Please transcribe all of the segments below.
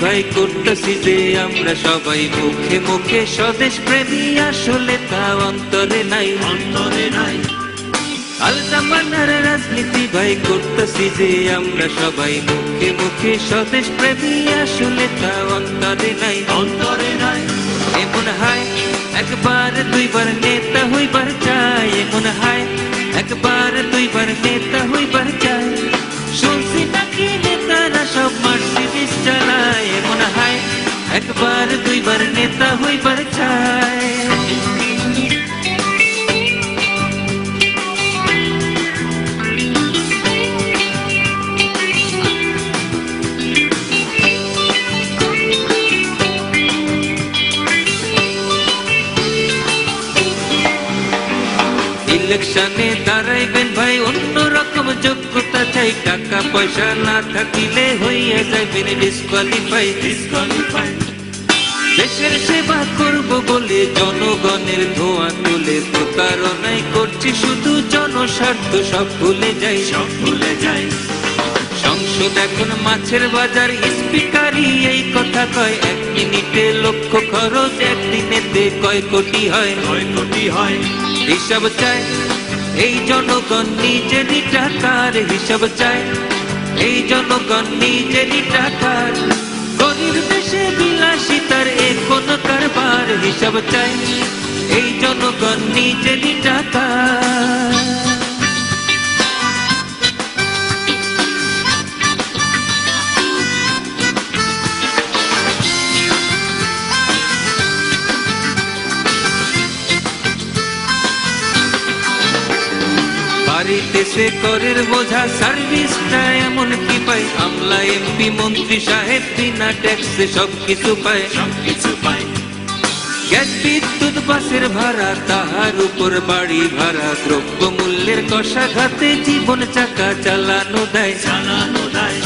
ভাই করতেছি যে আমরা সবাই মুখে মুখে স্বদেশ প্রেমী আসলে তা অন্তরে নাই। অন্তরে নাই। আল জামানার রাজনীতি ভাই করতেছি যে আমরা সবাই মুখে মুখে স্বদেশ প্রেমী আসলে তা অন্তরে নাই। অন্তরে নাই। এমন হয় একবার দুইবার নেতা হইবার চাই এমন হয় একবার একবার দুইবার নেতা হইবার চাই ইলেকশনে দাঁড়াইবেন ভাই অন্য রকম যোগ্যতা চাই টাকা পয়সা না থাকিলে হইয়া যাইবেন ডিসকোয়ালিফাই ডিসকোয়ালিফাই দেশের সেবা করব বলে জনগণের ধোঁয়া তুলে প্রতারণাই করছি শুধু জনস্বার্থ সব ভুলে যাই। সব ভুলে যাই। সংসদ এখন মাছের বাজার স্পিকারই এই কথা কয়। এক মিনিটে লক্ষ খরচ একদিনেতে কয় কোটি হয়। কয় কোটি হয়। হিসাব চাই এই জনগণ নিজেরই টাকার হিসাব চাই এই জনগণ নিজেরই টাকার কারবার হিসাব চাই, এই জনগণ নিজেরই টাকার বাড়িতে সে করের বোঝা সার্ভিসটা এমন কি পাই? আমলা এমপি, মন্ত্রী সাহেব, বিনা ট্যাক্সে সব কিছু পায়। সব কিছু গ্যাস বিদ্যুৎ বাসের ভাড়া, তাহার উপর বাড়ি ভাড়া দ্রব্য মূল্যের কষাঘাতে জীবন চাকা চালানো দেয় দেয়।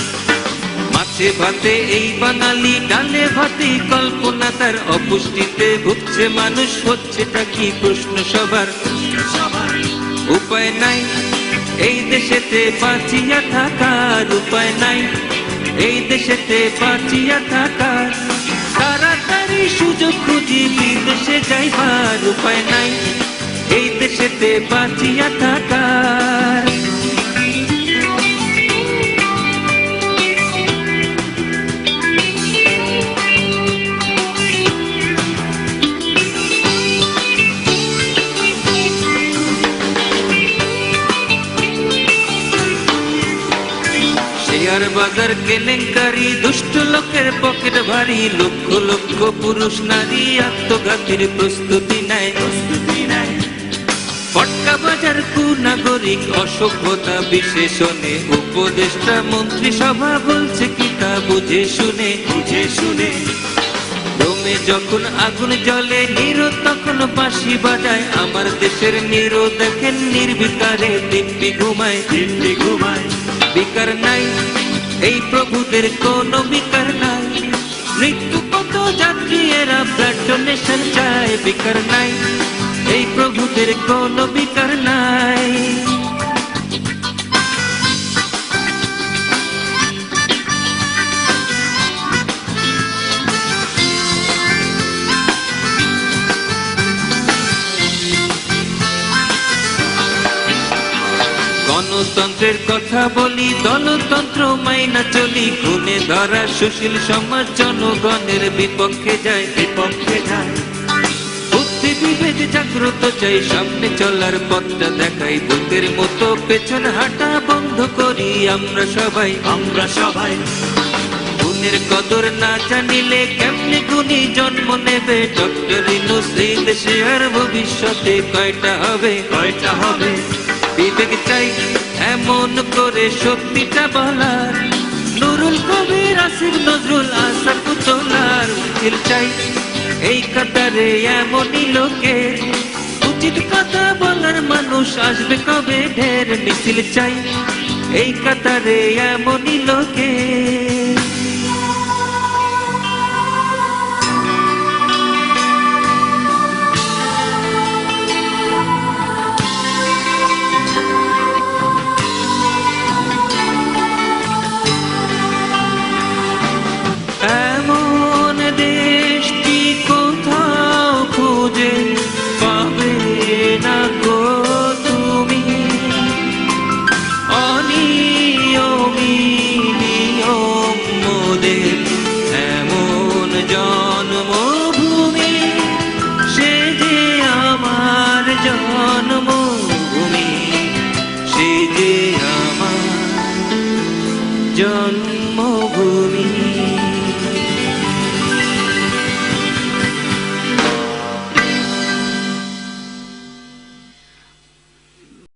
মাছে ভাতে এই বাঙালি, ডালে ভাতে কল্পনা তার, অপুষ্টিতে ভুগছে মানুষ, হচ্ছেটা কি প্রশ্ন সবার? উপায় নাই, এই দেশেতে বাঁচিয়া থাকার উপায় নাই, এই দেশেতে বাঁচিয়া থাকার। তাড়াতাড়ি সুযোগ খুঁজি বিদেশে যাইবার উপায় নাই। এই দেশেতে বাঁচিয়া থাকার। শেয়ার বাজার কেলেঙ্কারি, দুষ্ট লোকের ভারী লক্ষ লক্ষ পুরুষ, নারী আত্মঘাতীর প্রস্তুতি নেয়। প্রস্তুতি নেয় ফটকা বাজার কুনাগরিক অসভ্যতা বিশেষণে উপদেষ্টা মন্ত্রী সভা বলছে কি তা বুঝে শুনে। বুঝে শুনে রোমে যখন আগুন জ্বলে নিরো তখন বাঁশি বাজায়। আমার দেশের নিরো দেখেন নির্বিকারে দিব্যি ঘুমায় দিল্লি ঘুমায়। বিকার নাই, এই প্রভুদের কোন বিকার নাই। মৃত্যু কত যাত্রী এরা ব্লাড ডোনেশন চায় বিকার নাই। এই প্রভুদের কোন বিকার নাই। গণতন্ত্রের কথা বলি, দলতন্ত্র মাইনা চলি গুনে ধরা সুশীল সমাজ জনগণের বিপক্ষে যায় বিপক্ষে যায়। বুদ্ধি বিবেক জাগ্রত চাই, সামনে চলার পথটা দেখাই ভূতের মতো পেছন হাঁটা বন্ধ করি, আমরা সবাই আমরা সবাই। গুণের কদর না জানিলে কেমনে গুণী জন্ম নেবে? ডক্টর ইনুস আর ভবিষ্যতে কয়টা হবে? কয়টা হবে? বিবেক চাই, এমন করে সত্যিটা বলার। নুরুল কবির, আসিফ, নজরুল আশা পুতলার উকিল চাই। এই কাতারে এমনই লোকে। উচিত কথা বলার মানুষ আসবে কবে? ঢের মিছিল চাই। এই কাতারে এমনই লোকের জন্মভূমি।